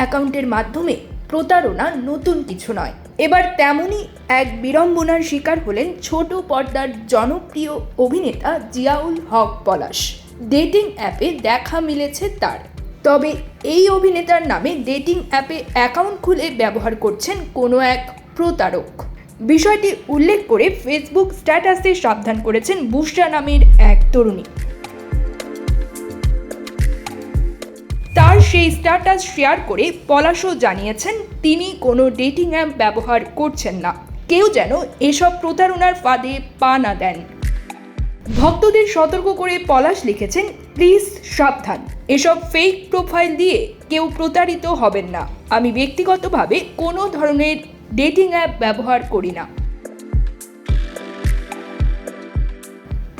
অ্যাকাউন্টের মাধ্যমে প্রতারণা নতুন কিছু নয়। এবার তেমনই এক বিড়ম্বনার শিকার হলেন ছোট পর্দার জনপ্রিয় অভিনেতা জিয়াউল হক পলাশ। ডেটিং অ্যাপে দেখা মিলেছে তার। তবে এই অভিনেতার নামে ডেটিং অ্যাপে অ্যাকাউন্ট খুলে ব্যবহার করছেন কোনো এক প্রতারক। বিষয়টি উল্লেখ করে ফেসবুক স্ট্যাটাসে সাবধান করেছেন বুশরা নামের এক তরুণী। সেই স্ট্যাটাস শেয়ার করে পলাশও জানিয়েছেন, তিনি কোনো ডেটিং অ্যাপ ব্যবহার করছেন না। কেউ যেন এসব প্রতারণার ফাঁদে পা না দেন। ভক্তদের সতর্ক করে পলাশ লিখেছেন, প্লিজ সাবধান, এসব ফেক প্রোফাইল দিয়ে কেউ প্রতারিত হবেন না। আমি ব্যক্তিগতভাবে কোনো ধরনের ডেটিং অ্যাপ ব্যবহার করি না।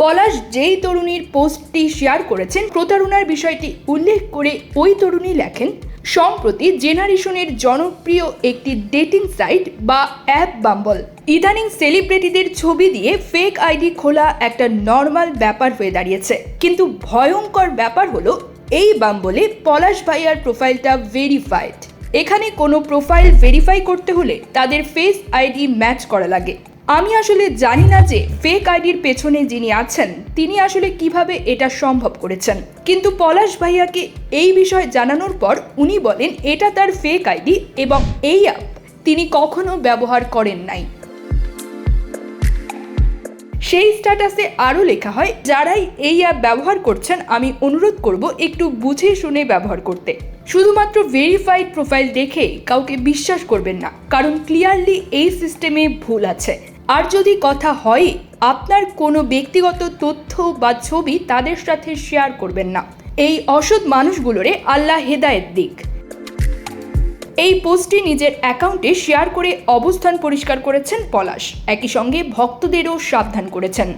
পলাশ যেই তরুণীর পোস্টটি শেয়ার করেছেন, প্রতারণার বিষয়টি উল্লেখ করে ওই তরুণী লেখেন, সম্প্রতি জেনারেশনের জনপ্রিয় একটি ডেটিং সাইট বা অ্যাপ বাম্বল। ইদানিং সেলিব্রিটিদের ছবি দিয়ে ফেক আইডি খোলা একটা নর্মাল ব্যাপার হয়ে দাঁড়িয়েছে। কিন্তু ভয়ঙ্কর ব্যাপার হলো, এই বাম্বলে পলাশ ভাইয়ার প্রোফাইলটা ভেরিফাইড। এখানে কোনো প্রোফাইল ভেরিফাই করতে হলে তাদের ফেস আইডি ম্যাচ করা লাগে। আমি আসলে জানি না যে ফেক আইডির পেছনে যিনি আছেন, তিনি আসলে কীভাবে এটা সম্ভব করেছেন। কিন্তু পলাশ ভাইয়াকে এই বিষয় জানানোর পর উনি বলেন, এটা তার ফেক আইডি এবং এই অ্যাপ তিনি কখনো ব্যবহার করেন নাই। সেই স্ট্যাটাসে আরও লেখা হয়, যারাই এই অ্যাপ ব্যবহার করছেন, আমি অনুরোধ করব একটু বুঝে শুনে ব্যবহার করতে। শুধুমাত্র ভেরিফাইড প্রোফাইল দেখে কাউকে বিশ্বাস করবেন না, কারণ ক্লিয়ারলি এই সিস্টেমে ভুল আছে। আর যদি কথা হয়, আপনার কোনো ব্যক্তিগত তথ্য বা ছবি তাদের সাথে শেয়ার করবেন না। এই অসৎ মানুষগুলোরে আল্লাহ হেদায়েত দিক। এই পোস্টটি নিজের অ্যাকাউন্টে শেয়ার করে অবস্থান পরিষ্কার করেছেন পলাশ। একই সঙ্গে ভক্তদেরও সাবধান করেছেন।